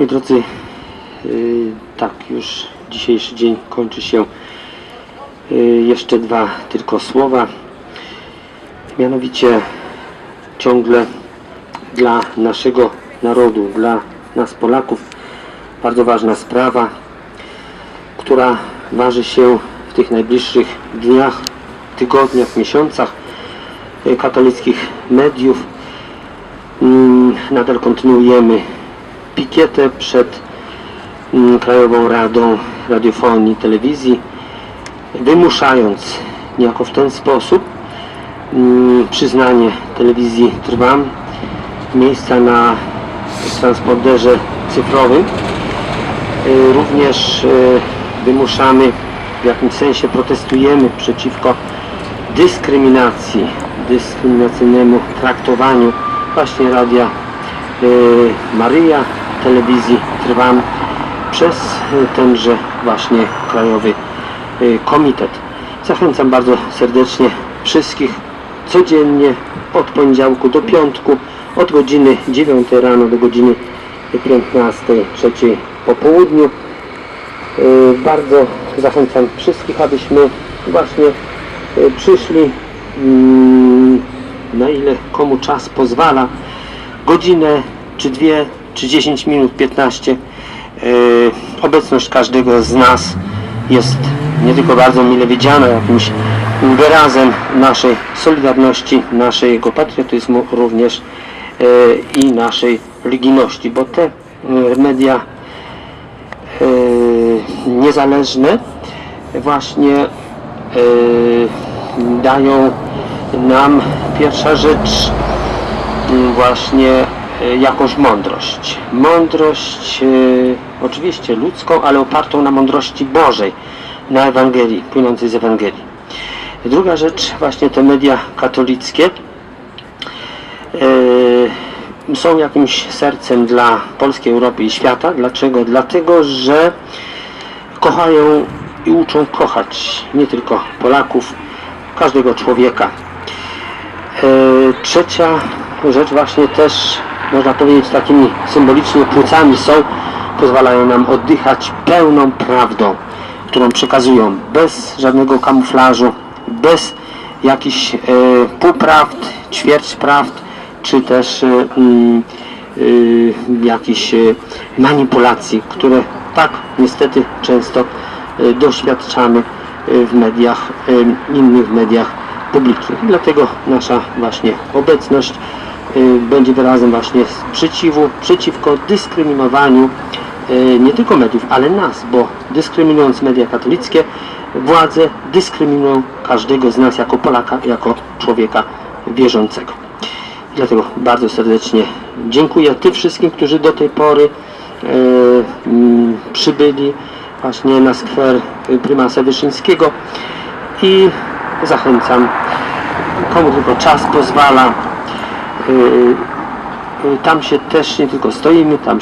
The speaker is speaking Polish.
Moi drodzy, yy, tak, już dzisiejszy dzień kończy się. Yy, jeszcze dwa tylko słowa. Mianowicie ciągle dla naszego narodu, dla nas Polaków bardzo ważna sprawa, która waży się w tych najbliższych dniach, tygodniach, miesiącach yy, katolickich mediów. Mm, Nadal kontynuujemy pikietę przed mm, Krajową Radą Radiofonii i Telewizji, wymuszając niejako w ten sposób mm, przyznanie telewizji Trwam miejsca na transponderze cyfrowym. Y, Również y, wymuszamy, w jakimś sensie protestujemy przeciwko dyskryminacji, dyskryminacyjnemu traktowaniu właśnie Radia y, Maryja, telewizji Trwam przez tenże właśnie Krajowy y, Komitet. Zachęcam bardzo serdecznie wszystkich codziennie od poniedziałku do piątku od godziny 9 rano do godziny 15, 3 po południu. Y, Bardzo zachęcam wszystkich, abyśmy właśnie y, przyszli mm, na ile komu czas pozwala godzinę, czy dwie, czy 10 minut, 15 Yy, obecność każdego z nas jest nie tylko bardzo mile widziana, jakimś wyrazem naszej solidarności, naszego patriotyzmu, również yy, i naszej religijności, bo te yy, media niezależne właśnie dają nam pierwsza rzecz właśnie jakąś mądrość. Mądrość y, oczywiście ludzką, ale opartą na mądrości Bożej, na Ewangelii, płynącej z Ewangelii. Druga rzecz, właśnie te media katolickie y, są jakimś sercem dla Polski, Europy i świata. Dlaczego? Dlatego, że kochają i uczą kochać nie tylko Polaków, każdego człowieka. E, Trzecia rzecz właśnie też można powiedzieć takimi symbolicznie płucami są, pozwalają nam oddychać pełną prawdą, którą przekazują bez żadnego kamuflażu, bez jakichś e, półprawd, ćwierć prawd, czy też e, mm, e, jakichś e, manipulacji, które tak niestety często e, doświadczamy e, w mediach, e, innych mediach publicznych. Dlatego nasza właśnie obecność będzie wyrazem właśnie sprzeciwu przeciwko dyskryminowaniu y, nie tylko mediów, ale nas, bo dyskryminując media katolickie, władze dyskryminują każdego z nas jako Polaka, jako człowieka wierzącego. Dlatego bardzo serdecznie dziękuję tym wszystkim, którzy do tej pory e, mm, przybyli właśnie na skwer prymasa Wyszyńskiego i zachęcam, komu tylko czas pozwala. Yy, yy, Tam się też nie tylko stoimy, tam